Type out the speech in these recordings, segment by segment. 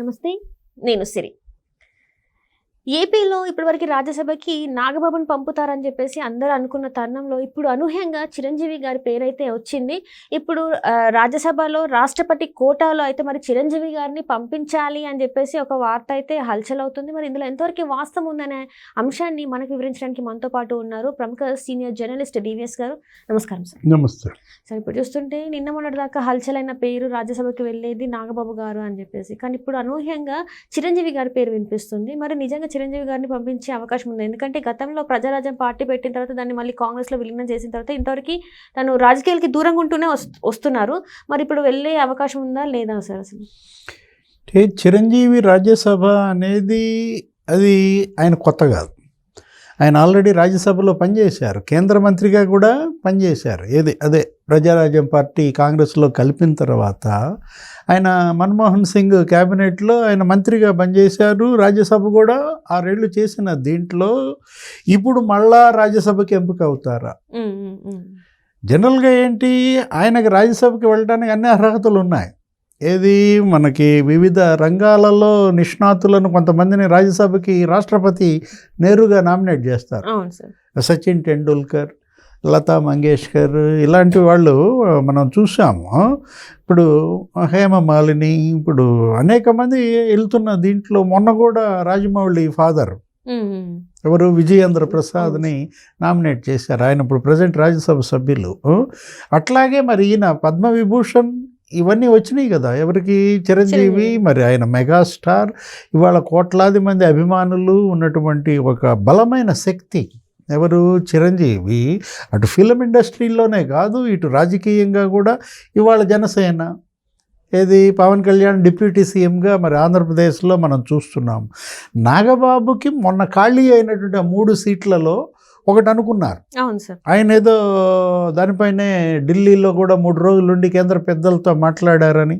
నమస్తే నేను సిరి. ఏపీలో ఇప్పటివరకు రాజ్యసభకి నాగబాబుని పంపుతారని చెప్పేసి అందరూ అనుకున్న తరుణంలో ఇప్పుడు అనూహ్యంగా చిరంజీవి గారి పేరైతే వచ్చింది. ఇప్పుడు రాజ్యసభలో రాష్ట్రపతి కోటాలో అయితే మరి చిరంజీవి గారిని పంపించాలి అని చెప్పేసి ఒక వార్త అయితే హల్చల్ అవుతుంది మరి ఇందులో ఎంతవరకు వాస్తవం ఉందనే అంశాన్ని మనకు వివరించడానికి మనతో పాటు ఉన్నారు ప్రముఖ సీనియర్ జర్నలిస్ట్ డివిఎస్ గారు. నమస్కారం సార్. నమస్తే. సరే ఇప్పుడు చూస్తుంటే నిన్న మొన్నటి దాకా హల్చల్ అయిన పేరు రాజ్యసభకి వెళ్ళేది నాగబాబు గారు అని చెప్పేసి. కానీ ఇప్పుడు అనూహ్యంగా చిరంజీవి గారి పేరు వినిపిస్తుంది. మరి నిజంగా చిరంజీవి గారిని పంపించే అవకాశం ఉంది. ఎందుకంటే గతంలో ప్రజారాజ్యం పార్టీ పెట్టిన తర్వాత దాన్ని మళ్ళీ కాంగ్రెస్లో విలీనం చేసిన తర్వాత ఇంతవరకు తను రాజకీయాలకి దూరంగా ఉంటూనే వస్తున్నారు. మరి ఇప్పుడు వెళ్ళే అవకాశం ఉందా లేదా సార్ అసలు? చిరంజీవి రాజ్యసభ అనేది అది ఆయన కొత్త కాదు. ఆయన ఆల్రెడీ రాజ్యసభలో పనిచేశారు. కేంద్ర మంత్రిగా కూడా పనిచేశారు. ఏది? అదే ప్రజారాజ్యం పార్టీ కాంగ్రెస్లో కలిపిన తర్వాత ఆయన మన్మోహన్ సింగ్ క్యాబినెట్లో ఆయన మంత్రిగా పనిచేశారు. రాజ్యసభ కూడా ఆరేళ్ళు చేసిన దీంట్లో ఇప్పుడు మళ్ళా రాజ్యసభకి ఎంపిక అవుతారా. జనరల్గా ఏంటి? ఆయనకి రాజ్యసభకి వెళ్ళడానికి అన్ని అర్హతలు ఉన్నాయి. ఏది? మనకి వివిధ రంగాలలో నిష్ణాతులను కొంతమందిని రాజ్యసభకి రాష్ట్రపతి నేరుగా నామినేట్ చేస్తారు. సచిన్ టెండూల్కర్ లతా మంగేష్కర్ ఇలాంటి వాళ్ళు మనం చూసాము. ఇప్పుడు హేమమాలిని ఇప్పుడు అనేక మంది వెళ్తున్న దీంట్లో మొన్న కూడా రాజమౌళి ఫాదర్. ఎవరు? విజయేంద్ర ప్రసాద్ని నామినేట్ చేశారు. ఆయన ఇప్పుడు ప్రజెంట్ రాజ్యసభ సభ్యులు. అట్లాగే మరి ఈయన పద్మవిభూషణ్ ఇవన్నీ వచ్చినాయి కదా. ఎవరికి? చిరంజీవి. మరి ఆయన మెగాస్టార్. ఇవాళ కోట్లాది మంది అభిమానులు ఉన్నటువంటి ఒక బలమైన శక్తి ఎవరు? చిరంజీవి. అటు ఫిలిం ఇండస్ట్రీలోనే కాదు ఇటు రాజకీయంగా కూడా ఇవాళ జనసేన. ఏది? పవన్ కళ్యాణ్ డిప్యూటీ సీఎంగా మరి ఆంధ్రప్రదేశ్లో మనం చూస్తున్నాం. నాగబాబుకి మొన్న ఖాళీ అయినటువంటి ఆ మూడు సీట్లలో ఒకటి అనుకున్నారు ఆయన ఏదో దానిపైనే ఢిల్లీలో కూడా మూడు రోజులు ఉండి కేంద్ర పెద్దలతో మాట్లాడారని.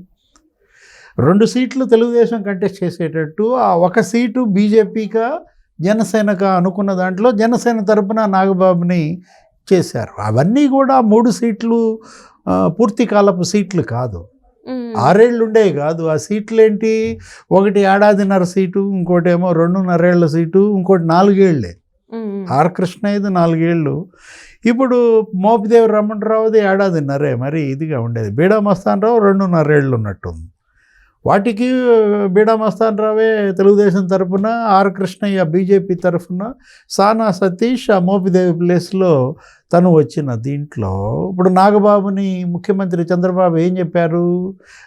రెండు సీట్లు తెలుగుదేశం కంటెస్ట్ చేసేటట్టు ఆ ఒక సీటు బీజేపీగా జనసేనగా అనుకున్న దాంట్లో జనసేన తరపున నాగబాబుని చేశారు. అవన్నీ కూడా మూడు సీట్లు పూర్తి కాలపు సీట్లు కాదు. ఆరేళ్ళు ఉండేవి కాదు. ఆ సీట్లు ఏంటి ఒకటి ఏడాదిన్నర సీటు ఇంకోటి ఏమో రెండున్నరేళ్ళ సీటు ఇంకోటి నాలుగేళ్ళే. ఆర్ కృష్ణయ్యది నాలుగేళ్ళు. ఇప్పుడు మోపిదేవి రమణరావుది ఏడాదిన్నరే. మరి ఇదిగా ఉండేది. బీడా మస్తాన్ రావు రెండున్నరేళ్ళు ఉన్నట్టుంది వాటికి బీడా మస్తాన్ రావే తెలుగుదేశం తరఫున ఆర్ కృష్ణయ్య బీజేపీ తరఫున సానా సతీష్ ఆ మోపిదేవి ప్లేస్లో తను వచ్చిన దీంట్లో. ఇప్పుడు నాగబాబుని ముఖ్యమంత్రి చంద్రబాబు ఏం చెప్పారు?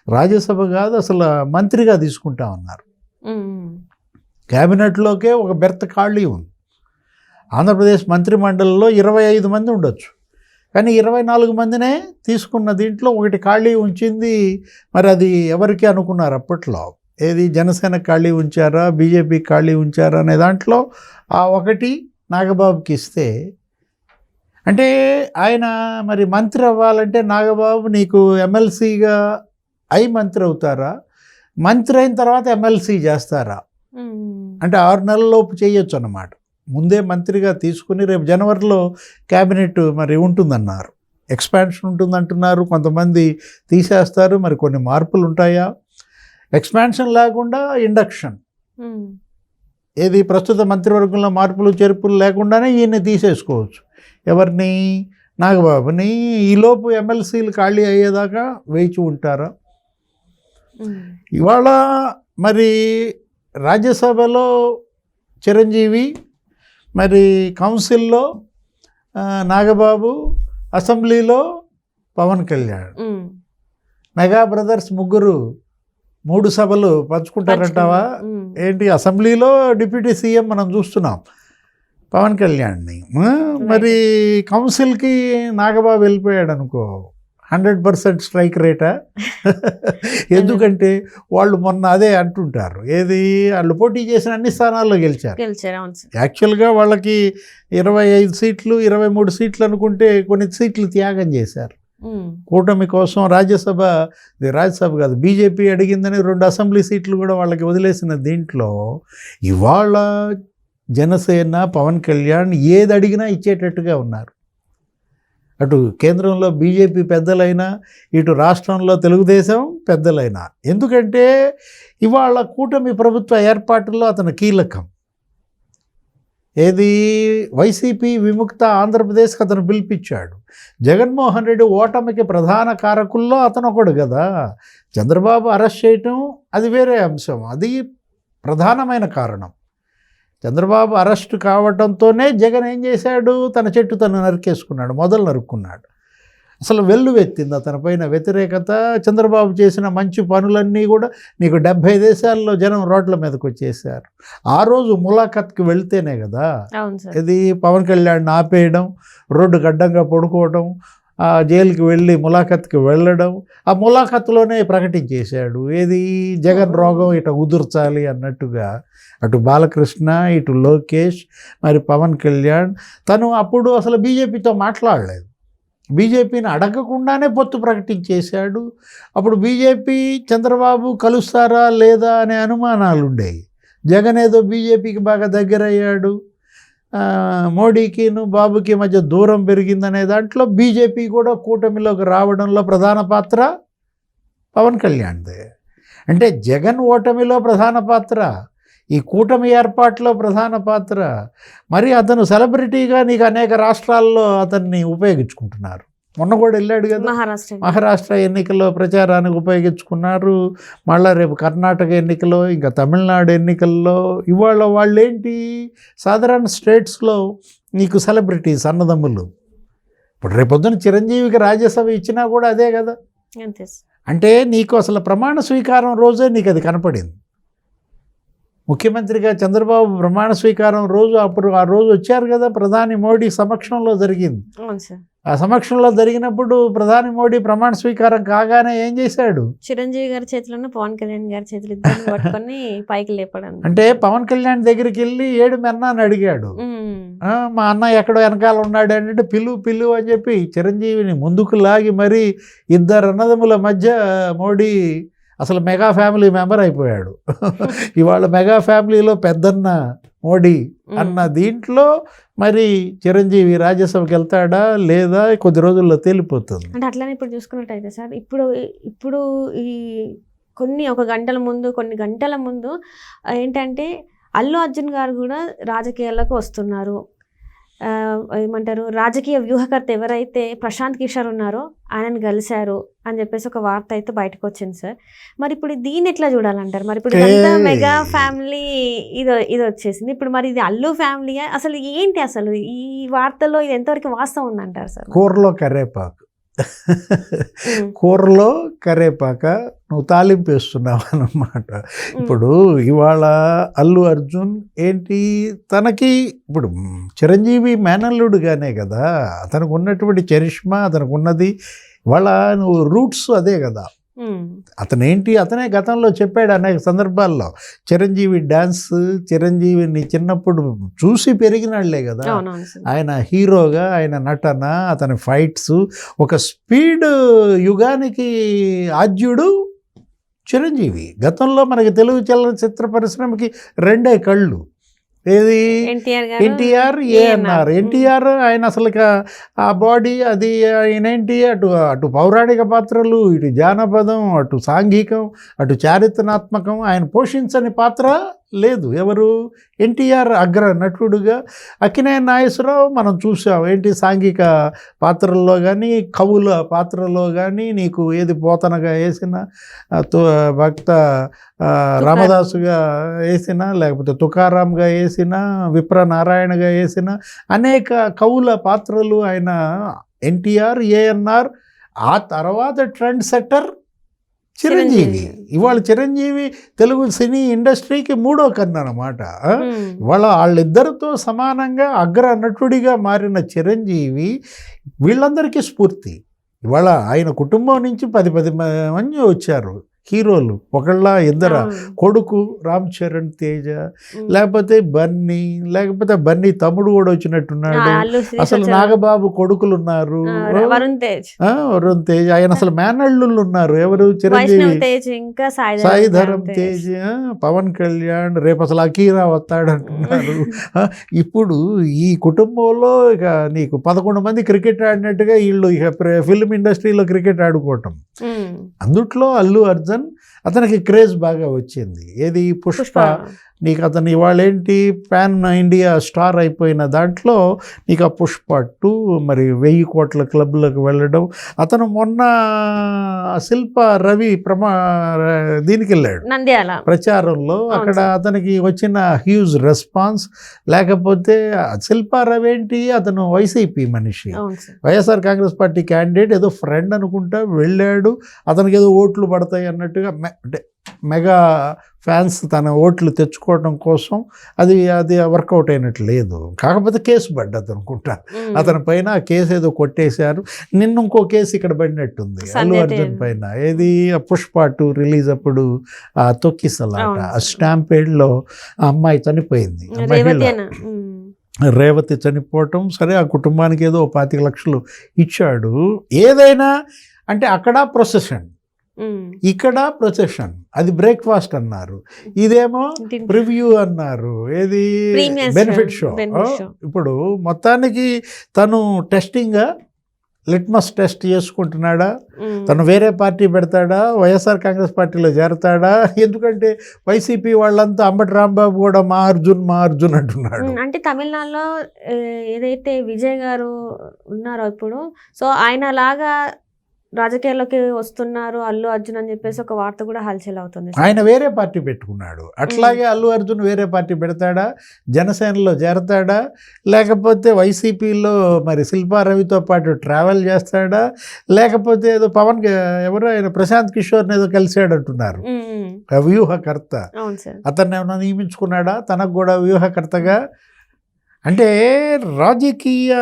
రాజ్యసభ కాదు అసలు మంత్రిగా తీసుకుంటా ఉన్నారు ఉమ్, ఉమ్. క్యాబినెట్లోకే ఒక బెర్త్ ఖాళీ ఉంది. ఆంధ్రప్రదేశ్ మంత్రిమండలిలో ఇరవై ఐదు మంది ఉండొచ్చు. కానీ ఇరవై నాలుగు మందినే తీసుకున్న దీంట్లో ఒకటి ఖాళీ ఉంచింది. మరి అది ఎవరికి అనుకున్నారు అప్పట్లో? ఏది జనసేన ఖాళీ ఉంచారా? బీజేపీ ఖాళీ ఉంచారా అనే దాంట్లో ఆ ఒకటి నాగబాబుకి ఇస్తే. అంటే ఆయన మరి మంత్రి అవ్వాలంటే నాగబాబు నీకు ఎమ్మెల్సీగా అయి మంత్రి అవుతారా? మంత్రి అయిన తర్వాత ఎమ్మెల్సీ చేస్తారా. అంటే ఆరు నెలల లోపు చేయొచ్చు అన్నమాట. ముందే మంత్రిగా తీసుకుని రేపు జనవరిలో క్యాబినెట్ మరి ఉంటుందన్నారు. ఎక్స్పాన్షన్ ఉంటుందంటున్నారు. కొంతమంది తీసేస్తారు. మరి కొన్ని మార్పులు ఉంటాయా? ఎక్స్పాన్షన్ లేకుండా ఇండక్షన్. ఏది ప్రస్తుత మంత్రివర్గంలో మార్పులు చేర్పులు లేకుండానే ఈయన్ని తీసేసుకోవచ్చు. ఎవరిని? నాగబాబుని. ఈలోపు ఎమ్మెల్సీలు ఖాళీ అయ్యేదాకా వేచి ఉంటారా. ఇవాళ మరి రాజ్యసభలో చిరంజీవి మరి కౌన్సిల్లో నాగబాబు అసెంబ్లీలో పవన్ కళ్యాణ్. మెగా బ్రదర్స్ ముగ్గురు మూడు సభలు పంచుకుంటారంటావా. ఏంటి అసెంబ్లీలో డిప్యూటీ సీఎం మనం చూస్తున్నాం పవన్ కళ్యాణ్ని. మరి కౌన్సిల్కి నాగబాబు వెళ్ళిపోయాడు అనుకో హండ్రెడ్ పర్సెంట్ స్ట్రైక్ రేటా? ఎందుకంటే వాళ్ళు మొన్న అదే అంటుంటారు. ఏది వాళ్ళు పోటీ చేసిన అన్ని స్థానాల్లో గెలిచారు. యాక్చువల్గా వాళ్ళకి ఇరవై ఐదు సీట్లు ఇరవై మూడు సీట్లు అనుకుంటే కొన్ని సీట్లు త్యాగం చేశారు. కూటమి కోసం రాజ్యసభ ఇది రాజ్యసభ కాదు బీజేపీ అడిగిందని రెండు అసెంబ్లీ సీట్లు కూడా వాళ్ళకి వదిలేసిన దీంట్లో ఇవాళ జనసేన పవన్ కళ్యాణ్ ఏది అడిగినా ఇచ్చేటట్టుగా ఉన్నారు. అటు కేంద్రంలో బీజేపీ పెద్దలైనా ఇటు రాష్ట్రంలో తెలుగుదేశం పెద్దలైనా. ఎందుకంటే ఇవాళ కూటమి ప్రభుత్వ ఏర్పాటులో అతను కీలకం. ఏది? వైసీపీ విముక్త ఆంధ్రప్రదేశ్కి అతను పిలిపించాడు. జగన్మోహన్ రెడ్డి ఓటమికి ప్రధాన కారకుల్లో అతను ఒకడు కదా. చంద్రబాబు అరెస్ట్ చేయటం అది వేరే అంశం. అది ప్రధానమైన కారణం. చంద్రబాబు అరెస్ట్ కావడంతోనే జగన్ ఏం చేశాడు? తన చెట్టు తను నరికేసుకున్నాడు మొదలు నరుక్కున్నాడు. అసలు వెల్లువెత్తింది అతనిపైన వ్యతిరేకత. చంద్రబాబు చేసిన మంచి పనులన్నీ కూడా నీకు డెబ్భై దేశాల్లో జనం రోడ్ల మీదకి వచ్చేసారు ఆ రోజు ములాఖత్కి వెళ్తేనే కదా ఇది పవన్ కళ్యాణ్ ఆపేయడం రోడ్డు గడ్డంగా పడుకోవడం జైలుకి వెళ్ళి ములాఖత్కి వెళ్ళడం ఆ ములాఖత్లోనే ప్రకటించేశాడు. ఏది? జగన్ రోగం ఇట ఉదుర్చాలి అన్నట్టుగా అటు బాలకృష్ణ ఇటు లోకేష్ మరి పవన్ కళ్యాణ్. తను అప్పుడు అసలు బీజేపీతో మాట్లాడలేదు. బీజేపీని అడగకుండానే పొత్తు ప్రకటించేశాడు. అప్పుడు బీజేపీ చంద్రబాబు కలుస్తారా లేదా అనే అనుమానాలు ఉండేవి జగన్ ఏదో బీజేపీకి బాగా దగ్గర అయ్యాడు ఆ, మోడీకిను బాబుకి మధ్య దూరం పెరిగిందనే దాంట్లో బీజేపీ కూడా కూటమిలోకి రావడంలో ప్రధాన పాత్ర పవన్ కళ్యాణ్దే. అంటే జగన్ ఓటమిలో ప్రధాన పాత్ర ఈ కూటమి ఏర్పాట్లో ప్రధాన పాత్ర. మరి అతను సెలబ్రిటీగా నీకు అనేక రాష్ట్రాల్లో అతన్ని ఉపయోగించుకుంటున్నారు. మొన్న కూడా వెళ్ళాడు కదా. మహారాష్ట్ర. మహారాష్ట్ర ఎన్నికల్లో ప్రచారానికి ఉపయోగించుకున్నారు. మళ్ళా రేపు కర్ణాటక ఎన్నికలో ఇంకా తమిళనాడు ఎన్నికల్లో. ఇవాళ వాళ్ళు ఏంటి సాధారణ స్టేట్స్లో నీకు సెలబ్రిటీస్ అన్నదమ్ములు. ఇప్పుడు రేపొద్దున చిరంజీవికి రాజ్యసభ ఇచ్చినా కూడా అదే కదా. అంటే నీకు అసలు ప్రమాణ స్వీకారం రోజే నీకు అది కనపడింది. ముఖ్యమంత్రిగా చంద్రబాబు ప్రమాణ స్వీకారం రోజు అప్పుడు ఆ రోజు వచ్చారు కదా ప్రధాని మోడీ సమక్షంలో జరిగింది. ఆ సమక్షంలో జరిగినప్పుడు ప్రధాని మోడీ ప్రమాణ స్వీకారం కాగానే ఏం చేశాడు? చిరంజీవి గారి చేతిలోనే పవన్ కళ్యాణ్ గారి చేతులు ఇద్దరు పట్టుకొని పైకి లేపడం. అంటే పవన్ కళ్యాణ్ దగ్గరికి వెళ్ళి ఏడు మెన్నా అని అడిగాడు మా అన్న ఎక్కడో వెనకాల ఉన్నాడు అంటే పిలు పిలు అని చెప్పి చిరంజీవిని ముందుకు లాగి మరి ఇద్దరు అన్నదమ్ముల మధ్య మోడీ అసలు మెగా ఫ్యామిలీ మెంబర్ అయిపోయాడు. ఇవాళ మెగా ఫ్యామిలీలో పెద్దన్న మోడీ. అన్న దీంట్లో మరి చిరంజీవి రాజ్యసభకి వెళ్తాడా లేదా కొద్ది రోజుల్లో తేలిపోతుంది అంటే అట్లానే ఇప్పుడు చూసుకున్నట్టయితే సార్ ఇప్పుడు ఇప్పుడు ఈ కొన్ని ఒక గంటల ముందు కొన్ని గంటల ముందు ఏంటంటే అల్లు అర్జున్ గారు కూడా రాజకీయాల్లోకి వస్తున్నారు ఏమంటారు రాజకీయ వ్యూహకర్త ఎవరైతే ప్రశాంత్ కిషోర్ ఉన్నారో ఆయనని కలిశారు అని చెప్పేసి ఒక వార్త అయితే బయటకు వచ్చింది సార్. మరి ఇప్పుడు దీన్ని ఎట్లా చూడాలంటారు? మరి ఇప్పుడు. మెగా ఫ్యామిలీ ఇది ఇది వచ్చేసింది ఇప్పుడు మరి ఇది అల్లు ఫ్యామిలీ అసలు ఏంటి అసలు? ఈ వార్తలో ఇది ఎంతవరకు వాస్తవం ఉందంటారు సార్? కూరలో కరేపాకు. ఉమ్. కూరలో కరేపాక నువ్వు తాలింపు వేస్తున్నావు అన్నమాట ఇప్పుడు ఇవాళ అల్లు అర్జున్ ఏంటి? తనకి ఇప్పుడు చిరంజీవి మేనల్లుడుగానే కదా అతనికి ఉన్నటువంటి చరిష్మా అతనికి ఉన్నది ఇవాళ నువ్వు రూట్స్ అదే కదా. ఉమ్. అతను గతంలో చెప్పాడు అనేక సందర్భాల్లో. చిరంజీవి డ్యాన్స్ చిరంజీవిని చిన్నప్పుడు చూసి పెరిగినాళ్ళే కదా. ఆయన హీరోగా ఆయన నటన అతని ఫైట్స్ ఒక స్పీడ్ యుగానికి ఆద్యుడు చిరంజీవి. గతంలో మనకి తెలుగు చలనచిత్ర పరిశ్రమకి రెండే కళ్ళు. ఏది? ఎన్టీఆర్ ఏఎన్ఆర్. ఎన్టీఆర్ ఆయన అసలు ఆ బాడీ అది ఆయన ఏంటి? అటు అటు పౌరాణిక పాత్రలు ఇటు జానపదం అటు సాంఘికం అటు చారిత్రాత్మకం ఆయన పోషించని పాత్ర లేదు. ఎవరు? ఎన్టీఆర్ అగ్ర నటుడుగా అక్కినే నాగేశ్వరరావు మనం చూసాం ఏంటి? సాంఘిక పాత్రల్లో కానీ కవుల పాత్రలో కానీ నీకు ఏది పోతనగా వేసిన భక్త రామదాసుగా వేసిన లేకపోతే తుకారాంగా వేసిన విప్ర నారాయణగా వేసిన అనేక కవుల పాత్రలు ఆయన ఎన్టీఆర్ ఏఎన్ఆర్ ఆ తర్వాత ట్రెండ్ సెట్టర్ చిరంజీవి. ఇవాళ చిరంజీవి తెలుగు సినీ ఇండస్ట్రీకి మూడో కన్ను అనమాట. ఇవాళ వాళ్ళిద్దరితో సమానంగా అగ్ర నటుడిగా మారిన చిరంజీవి వీళ్ళందరికీ స్ఫూర్తి. ఇవాళ ఆయన కుటుంబం నుంచి పది పది మంది వచ్చారు. హీరోలు ఒకళ్ళ ఇద్దర కొడుకు రామ్ చరణ్ తేజ లేకపోతే బన్నీ లేకపోతే బన్నీ తమ్ముడు కూడా వచ్చినట్టున్నాడు. అసలు నాగబాబు కొడుకులు ఉన్నారు వరుణ్ తేజ్. ఆ, వరుణ్ తేజ్. ఆయన అసలు మేనల్లుళ్ళు ఉన్నారు. ఎవరు? చిరంజీవి. తేజ్ ఇంకా సాయి సాయి ధరం తేజ్. పవన్ కళ్యాణ్. రేపు అసలు అకీరా వస్తాడంటున్నారు ఇప్పుడు ఈ కుటుంబంలో ఇక నీకు పదకొండు మంది క్రికెట్ ఆడినట్టుగా వీళ్ళు ఇక ఫిల్మ్ ఇండస్ట్రీలో క్రికెట్ ఆడుకోవటం. అందుట్లో అల్లు అర్జున్ అతనికి క్రేజ్ బాగా వచ్చింది. ఏది? పుష్ప. పుష్ప. నీకు అతను ఇవాళ ఏంటి పాన్ ఇండియా స్టార్ అయిపోయిన దాంట్లో నీకు ఆ పుష్ప టూ మరి వెయ్యి కోట్ల క్లబ్లకు వెళ్ళడం. అతను మొన్న శిల్ప రవి ప్రమా దీనికి వెళ్ళాడు నంద్యాల. ప్రచారంలో అక్కడ అతనికి వచ్చిన హ్యూజ్ రెస్పాన్స్. లేకపోతే శిల్పారావు ఏంటి? అతను వైసీపీ మనిషి. వైఎస్ఆర్ కాంగ్రెస్ పార్టీ క్యాండిడేట్ ఏదో ఫ్రెండ్ అనుకుంటా వెళ్ళాడు. అతనికి ఏదో ఓట్లు పడతాయి అన్నట్టుగా మె- అంటే మెగా ఫ్యాన్స్ తన ఓట్లు తెచ్చుకోవడం కోసం అది అది వర్కౌట్ అయినట్టు లేదు. కాకపోతే కేసు పడ్డది అనుకుంటా. అతని పైన ఆ కేసు ఏదో కొట్టేశారు. నిన్న ఇంకో కేసు ఇక్కడ పడినట్టుంది. అల్లు అర్జున్. పైన. ఏది? ఆ పుష్ప టూ రిలీజ్ అప్పుడు ఆ తొక్కిసలాట ఆ. స్టాంపేడ్లో ఆ అమ్మాయి చనిపోయింది. మహిళ. రేవతి చనిపోవటం సరే ఆ కుటుంబానికి ఏదో పాతిక లక్షలు ఇచ్చాడు. ఏదైనా అంటే అక్కడ ప్రొసెషన్. ఇక్కడ ప్రొసెషన్. అది బ్రేక్ఫాస్ట్ అన్నారు. ఇదేమో ప్రివ్యూ అన్నారు. ఏది? Benefit show. ఇప్పుడు మొత్తానికి తను టెస్టింగ్ లిట్మస్ టెస్ట్ చేసుకుంటున్నాడా. తను వేరే పార్టీ పెడతాడా? వైఎస్ఆర్ కాంగ్రెస్ పార్టీలో చేరతాడా? ఎందుకంటే వైసీపీ వాళ్ళంతా అంబటి రాంబాబు కూడా మా అర్జున్ మా అర్జున్ అంటున్నాడు. అంటే తమిళనాడులో ఏదైతే విజయ్ గారు ఉన్నారో ఇప్పుడు సో ఆయన లాగా రాజకీయాల్లోకి వస్తున్నారు అల్లు అర్జున్ అని చెప్పేసి ఒక వార్త కూడా హల్చల్ అవుతుంది. ఆయన వేరే పార్టీ పెట్టుకున్నాడు. అట్లాగే అల్లు అర్జున్ వేరే పార్టీ పెడతాడా? జనసేనలో చేరతాడా? లేకపోతే వైసీపీలో మరి శిల్పారవితో పాటు ట్రావెల్ చేస్తాడా? లేకపోతే ఏదో పవన్ ఎవరో ఆయన ప్రశాంత్ కిషోర్ని ఏదో ఉమ్. ఆ వ్యూహకర్త. అతన్ని ఏమైనా నియమించుకున్నాడా? తనకు కూడా వ్యూహకర్తగా? అంటే రాజకీయ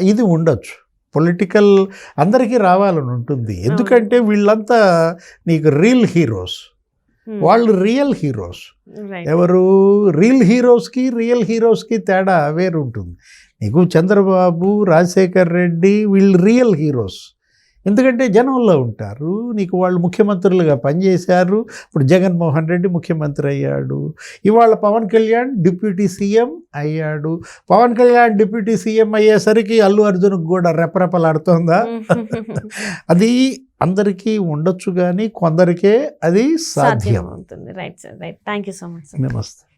ఇది ఉండొచ్చు. పొలిటికల్ అందరికీ రావాలని ఉంటుంది. ఎందుకంటే వీళ్ళంతా నీకు రియల్ హీరోస్. వాళ్ళు రియల్ హీరోస్. ఎవరు? రియల్ హీరోస్కి రియల్ హీరోస్కి తేడా వేరు ఉంటుంది నీకు చంద్రబాబు రాజశేఖర్ రెడ్డి వీళ్ళు రియల్ హీరోస్. ఎందుకంటే జనంలో ఉంటారు. నీకు వాళ్ళు ముఖ్యమంత్రులుగా పనిచేశారు. ఇప్పుడు జగన్మోహన్ రెడ్డి ముఖ్యమంత్రి అయ్యాడు. ఇవాళ పవన్ కళ్యాణ్ డిప్యూటీ సీఎం అయ్యాడు. పవన్ కళ్యాణ్ డిప్యూటీ సీఎం అయ్యేసరికి అల్లు అర్జున్కి కూడా రెపరెపలాడుతోందా? అది అందరికీ ఉండొచ్చు కానీ కొందరికే అది సాధ్యం అవుతుంది. Right sir right. Thank you so much sir నమస్తే.